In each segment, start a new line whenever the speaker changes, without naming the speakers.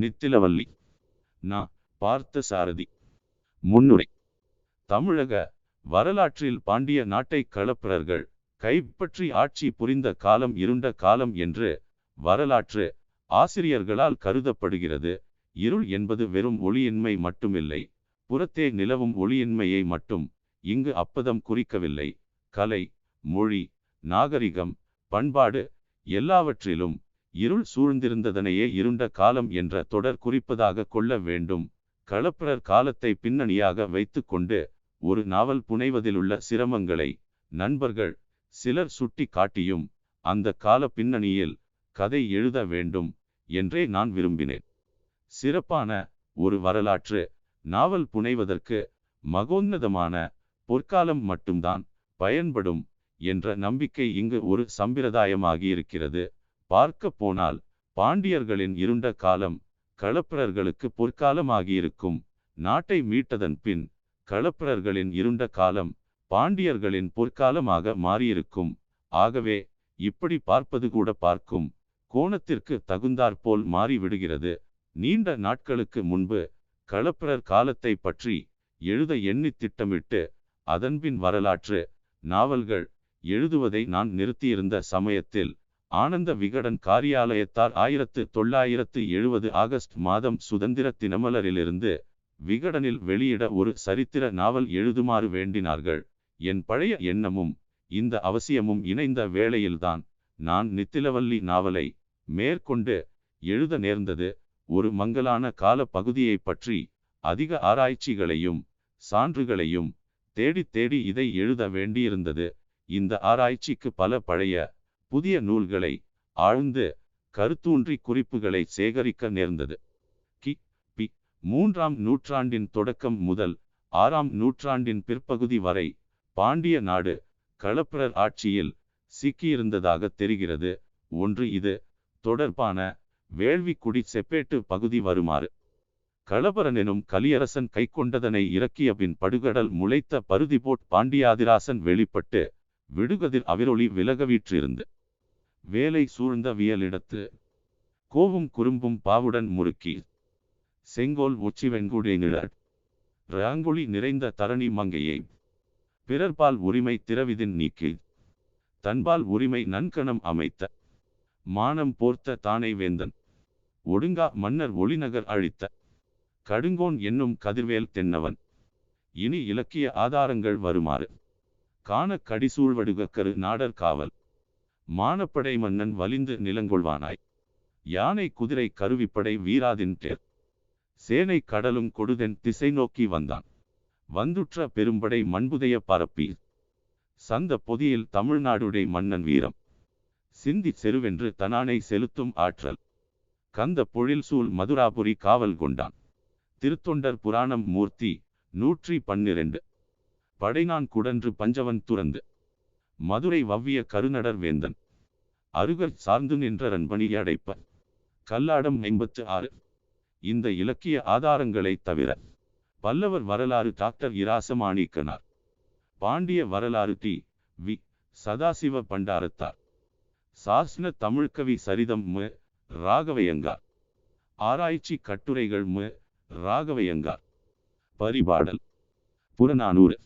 நித்திலவல்லி. நா பார்த்த சாரதி. முன்னுரை. தமிழக வரலாற்றில் பாண்டிய நாட்டை களப்பிரர்கள் கைப்பற்றி ஆட்சி புரிந்த காலம் இருண்ட காலம் என்று வரலாற்று ஆசிரியர்களால் கருதப்படுகிறது. இருள் என்பது வெறும் ஒளியின்மை மட்டுமில்லை. புறத்தே நிலவும் ஒளியின்மையை மட்டும் இங்கு அப்பதம் குறிக்கவில்லை. கலை மொழி நாகரிகம் பண்பாடு எல்லாவற்றிலும் இருள் சூழ்ந்திருந்ததனையே இருண்ட காலம் என்ற தொடர் குறிப்பதாக கொள்ள வேண்டும். களப்பிரர் காலத்தை பின்னணியாக வைத்துக்கொண்டு ஒரு நாவல் புனைவதிலுள்ள சிரமங்களை நண்பர்கள் சிலர் சுட்டி காட்டியும் அந்த கால பின்னணியில் கதை எழுத வேண்டும் என்றே நான் விரும்பினேன். சிறப்பான ஒரு வரலாற்று நாவல் புனைவதற்கு மகோன்னதமான பொற்காலம் மட்டும்தான் பயன்படும் என்ற நம்பிக்கை இங்கு ஒரு சம்பிரதாயமாகியிருக்கிறது. பார்க்க போனால் பாண்டியர்களின் இருண்ட காலம் களப்பிரர்களுக்கு பொற்காலமாகியிருக்கும். நாட்டை மீட்டதன் பின் களப்பிரர்களின் இருண்ட காலம் பாண்டியர்களின் பொற்காலமாக மாறியிருக்கும். ஆகவே இப்படி பார்ப்பது கூட பார்க்கும். கோணத்திற்கு தகுந்தாற்போல் மாறிவிடுகிறது. நீண்ட நாட்களுக்கு முன்பு களப்பிரர் காலத்தை பற்றி எழுத எண்ணி திட்டமிட்டு அதன்பின் வரலாற்று நாவல்கள் எழுதுவதை நான் நிறுத்தியிருந்த சமயத்தில் ஆனந்த விகடன் காரியாலயத்தார் ஆயிரத்து தொள்ளாயிரத்து எழுபது ஆகஸ்ட் மாதம் சுதந்திர தினமலரிலிருந்து விகடனில் வெளியிட ஒரு சரித்திர நாவல் எழுதுமாறு வேண்டினார்கள். என் பழைய எண்ணமும் இந்த அவசியமும் இணைந்த வேளையில்தான் நான் நித்திலவல்லி நாவலை மேற்கொண்டு எழுத நேர்ந்தது. ஒரு மங்கலான கால பகுதியை பற்றி அதிக ஆராய்ச்சிகளையும் சான்றுகளையும் தேடி தேடி இதை எழுத வேண்டியிருந்தது. இந்த ஆராய்ச்சிக்கு பல பழைய புதிய நூல்களை ஆழ்ந்து கருத்தூன்றி குறிப்புகளை சேகரிக்க நேர்ந்தது. கி. பி. மூன்றாம் நூற்றாண்டின் தொடக்கம் முதல் ஆறாம் நூற்றாண்டின் பிற்பகுதி வரை பாண்டிய நாடு களப்பிரர் ஆட்சியில் சிக்கியிருந்ததாக தெரிகிறது. ஒன்று இது தொடர்பான வேள்விக்குடி செப்பேட்டு பகுதி வருமாறு. களபரனெனும் கலியரசன் கைக்கொண்டதனை இறக்கிய பின் படுகடல் முளைத்த பருதிபோட் பாண்டியாதிராசன் வெளிப்பட்டு விடுகதிர் அவிரொளி விலகவீற்றிருந்து வேலை சூழ்ந்த வியலிடத்து. கோவும் குறும்பும் பாவுடன் முறுக்கி. செங்கோல் உச்சி வெண்குடை நிழற் ராங்கொளி நிறைந்த தரணி மங்கையை. பிறர்பால் உரிமை திரவிதின் நீக்கி. தன்பால் உரிமை நன்கணம் அமைத்த. மானம் போர்த்த தானை வேந்தன். ஒடுங்கா மன்னர் ஒளிநகர் அழித்த. கடுங்கோன் என்னும் கதிர்வேல் தென்னவன். இனி இலக்கிய ஆதாரங்கள் வருமாறு. காண கடிசூழ்வடுகக்கரு நாடர் காவல். மானப்படை மன்னன் வலிந்து நிலங்கொள்வானாய். யானை குதிரை கருவிப்படை வீராதின்றேர் சேனை கடலும் கொடுதென் திசை நோக்கி வந்தான். வந்துற்ற பெரும்படை மண்புதைய பரப்பி சந்த பொதியில் தமிழ்நாடுடை மன்னன் வீரம். சிந்தி செருவென்று தனானை செலுத்தும் ஆற்றல். கந்த பொழில் சூழ் மதுராபுரி காவல் கொண்டான். திருத்தொண்டர் புராணம் மூர்த்தி நூற்றி பன்னிரண்டு. படைநான் குடன்று பஞ்சவன் துறந்து. மதுரை வவ்விய கருநடர் வேந்தன். அருகர் சார்ந்து நின்ற ரன்பணி அடைப்ப. கல்லாடம் ஐம்பத்து ஆறு. இந்த இலக்கிய ஆதாரங்களை தவிர பல்லவர் வரலாறு டாக்டர் இராசமாணிக்கனார். பாண்டிய வரலாறு டி. வி. சதாசிவ பண்டாரத்தார். சாஸ்ன தமிழ்கவி சரிதம் மு. ராகவையங்கார். ஆராய்ச்சி கட்டுரைகள் மு. ராகவையங்கார். பரிபாடல். புறநானூறு.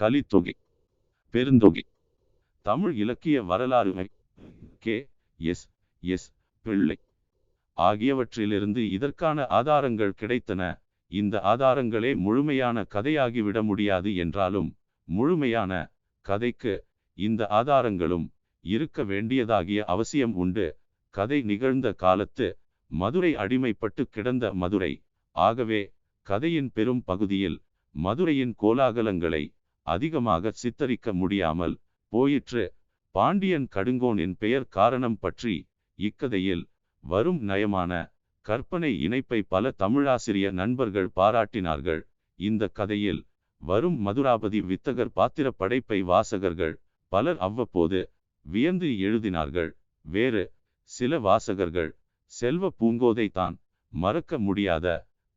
கலித்தொகை. பெருந்தொகை. தமிழ் இலக்கிய வரலாறு கே. எஸ். எஸ். பிள்ளை. ஆகியவற்றிலிருந்து இதற்கான ஆதாரங்கள் கிடைத்தன. இந்த ஆதாரங்களே முழுமையான கதையாகிவிட முடியாது என்றாலும் முழுமையான கதைக்கு இந்த ஆதாரங்களும் இருக்க வேண்டியதாகிய அவசியம் உண்டு. கதை நிகழ்ந்த காலத்து மதுரை அடிமைப்பட்டு கிடந்த மதுரை. ஆகவே கதையின் பெரும் பகுதியில் மதுரையின் கோலாகலங்களை அதிகமாக சித்தரிக்க முடியாமல் போயிற்று. பாண்டியன் கடுங்கோனின் பெயர் காரணம் பற்றி இக்கதையில் வரும் நயமான கற்பனை இணைப்பை பல தமிழாசிரிய நண்பர்கள் பாராட்டினார்கள். இந்த கதையில் வரும் மதுராபதி வித்தகர் பாத்திர படைப்பை வாசகர்கள் பலர் அவ்வப்போது வியந்து எழுதினார்கள். வேறு சில வாசகர்கள் செல்வ பூங்கோதை தான் மறக்க முடியாத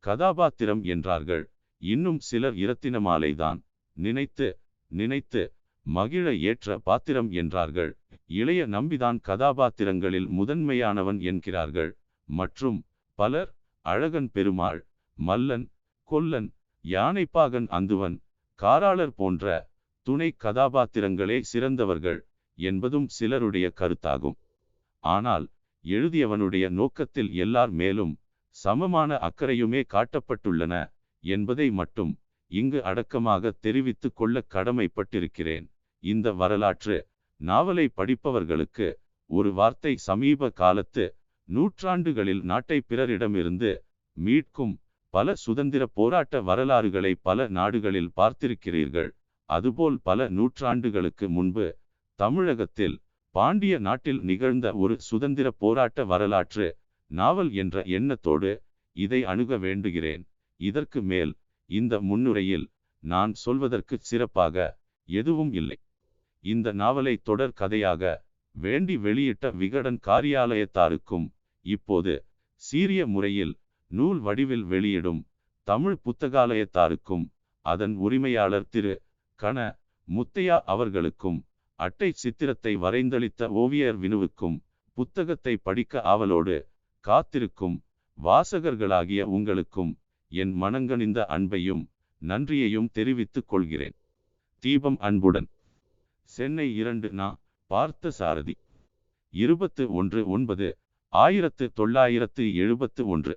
கதாபாத்திரம் என்றார்கள். இன்னும் சிலர் இரத்தினமாலைதான் நினைத்து நினைத்து மகிழ ஏற்ற பாத்திரம் என்றார்கள். இளைய நம்பிதான் கதாபாத்திரங்களில் முதன்மையானவன் என்கிறார்கள். மற்றும் பலர் அழகன் பெருமாள் மல்லன் கொல்லன் யானைப்பாகன் அந்துவன் காராளர் போன்ற துணை கதாபாத்திரங்களே சிறந்தவர்கள் என்பதும் சிலருடைய கருத்தாகும். ஆனால் எழுதியவனுடைய நோக்கத்தில் எல்லார் மேலும் சமமான அக்கறையுமே காட்டப்பட்டுள்ளன என்பதை மட்டும் இங்கு அடக்கமாக தெரிவித்துக் கொள்ள கடமைப்பட்டிருக்கிறேன். இந்த வரலாற்று நாவலை படிப்பவர்களுக்கு ஒரு வார்த்தை சமீப காலத்து நூற்றாண்டுகளில் நாட்டை பிறரிடமிருந்து மீட்கும் பல சுதந்திர போராட்ட வரலாறுகளை பல நாடுகளில் பார்த்திருக்கிறீர்கள். அதுபோல் பல நூற்றாண்டுகளுக்கு முன்பு தமிழகத்தில் பாண்டிய நாட்டில் நிகழ்ந்த ஒரு சுதந்திர போராட்ட வரலாற்று நாவல் என்ற எண்ணத்தோடு இதை அணுக வேண்டுகிறேன். இதற்கு மேல் இந்த முன்னுரையில் நான் சொல்வதற்கு சிறப்பாக எதுவும் இல்லை. இந்த நாவலை தொடர் கதையாக வேண்டி வெளியிட்ட விகடன் காரியாலயத்தாருக்கும் இப்போது சீரிய முறையில் நூல் வடிவில் வெளியிடும் தமிழ் புத்தகாலயத்தாருக்கும் அதன் உரிமையாளர் திரு. கண. முத்தையா அவர்களுக்கும் அட்டை சித்திரத்தை வரைந்தளித்த ஓவியர் வினுவுக்கும் புத்தகத்தை படிக்க ஆவலோடு காத்திருக்கும் வாசகர்களாகிய உங்களுக்கும் என் மனங்கனிந்த அன்பையும் நன்றியையும் தெரிவித்துக் கொள்கிறேன். தீபம் அன்புடன். சென்னை இரண்டு நா பார்த்த சாரதி. இருபத்து ஒன்று ஒன்பது ஆயிரத்து தொள்ளாயிரத்து எழுபத்து ஒன்று.